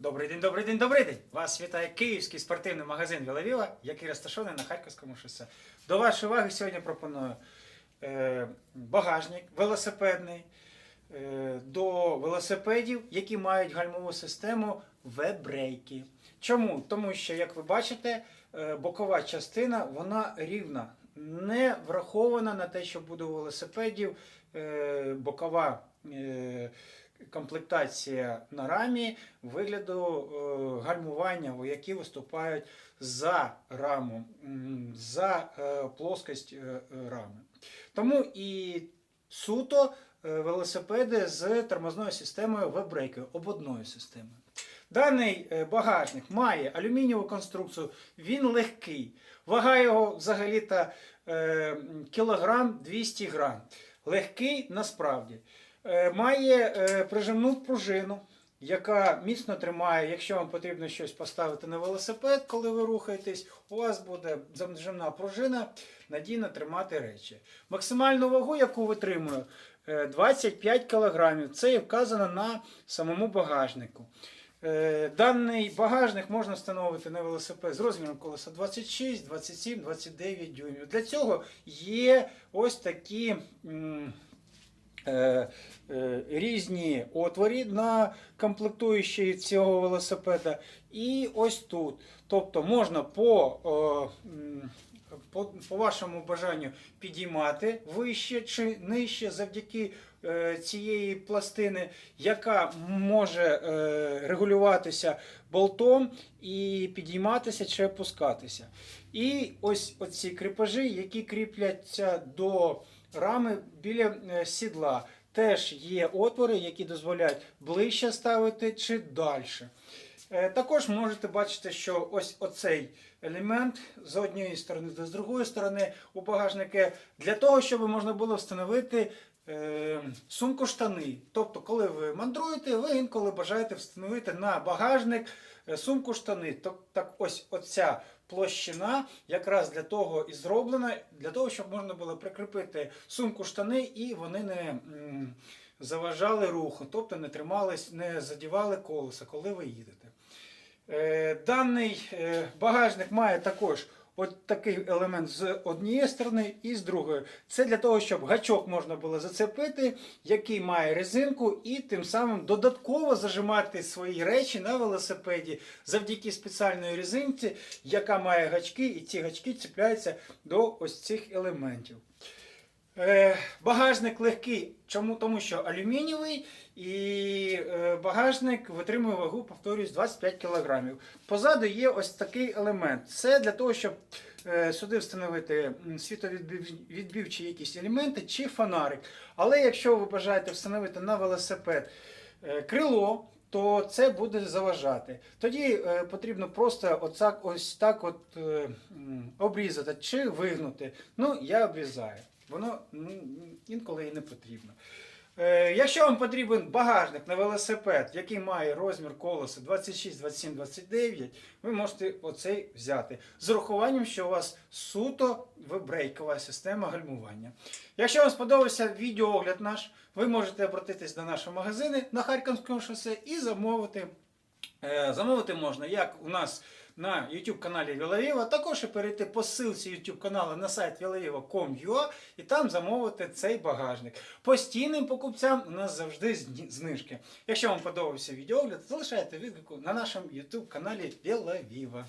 Добрий день, добрий день, добрий день! Вас вітає київський спортивний магазин Вілавіла, який розташований на Харківському шосе. До вашої уваги сьогодні пропоную е, багажник велосипедний е, до велосипедів, які мають гальмову систему вебрейки. Чому? Тому що, як ви бачите, е, бокова частина вона рівна, не врахована на те, що буде у велосипедів е, бокова. Е, комплектація на рамі вигляду е, гальмування, які виступають за раму, за е, плоскость е, рами. Тому і суто велосипеди з тормозною системою вебрейкою, ободною системою. Даний багажник має алюмінієву конструкцію, він легкий. Вага його взагалі-то кілограм 200 грам. Легкий насправді. Е, Має е, прижимну пружину, яка міцно тримає, якщо вам потрібно щось поставити на велосипед, коли ви рухаєтесь, у вас буде зажимна пружина надійно тримати речі. Максимальну вагу, яку витримує, е, 25 кг. Це є вказано на самому багажнику. Е, Даний багажник можна встановити на велосипед з розміром колеса 26, 27, 29 дюймів. Для цього є ось такі. Е, е, різні отворі на комплектуючі цього велосипеда. І ось тут. Тобто можна по, е, по, по вашому бажанню підіймати вище чи нижче завдяки цієї пластини, яка може регулюватися болтом і підійматися чи опускатися. І ось оці кріпежі, які кріпляться до рами біля е, сідла. Теж є отвори, які дозволяють ближче ставити чи далі. Е, Також можете бачити, що ось оцей елемент з однієї сторони та з другої сторони у багажники для того, щоб можна було встановити сумку штани. Тобто, коли ви мандруєте, ви інколи бажаєте встановити на багажник е, сумку штани. Так, так ось оця площина якраз для того і зроблена, для того, щоб можна було прикріпити сумку штани і вони не заважали руху, тобто не тримались, не задівали колеса, коли ви їдете. Е, Даний е, багажник має також от такий елемент з однієї сторони і з другої. Це для того, щоб гачок можна було зацепити, який має резинку, і тим самим додатково зажимати свої речі на велосипеді завдяки спеціальної резинці, яка має гачки, і ці гачки чіпляються до ось цих елементів. Е, Багажник легкий, чому? Тому що алюмінієвий і е, багажник витримує вагу, повторюсь, 25 кг. Позаду є ось такий елемент. Це для того, щоб е, сюди встановити світовідбивчі якісь елементи чи фонарик. Але якщо ви бажаєте встановити на велосипед крило, то це буде заважати. Тоді потрібно просто оцак, ось так от, обрізати чи вигнути. Ну, я обрізаю. Воно ну, інколи і не потрібно. Е, якщо вам потрібен багажник на велосипед, який має розмір колеса 26, 27, 29, ви можете оцей взяти. З урахуванням, що у вас суто вибрейкова система гальмування. Якщо вам сподобався відеоогляд наш, ви можете обратитись до нашого магазину на Харківському шосе і замовити. Е, Замовити можна як у нас на YouTube каналі Вілавіва, також і перейти по ссылці YouTube каналу на сайт vilaviva.com.ua і там замовити цей багажник. Постійним покупцям у нас завжди знижки. Якщо вам подобався відеогляд, залишайте відгуку на нашому YouTube каналі Вілавіва.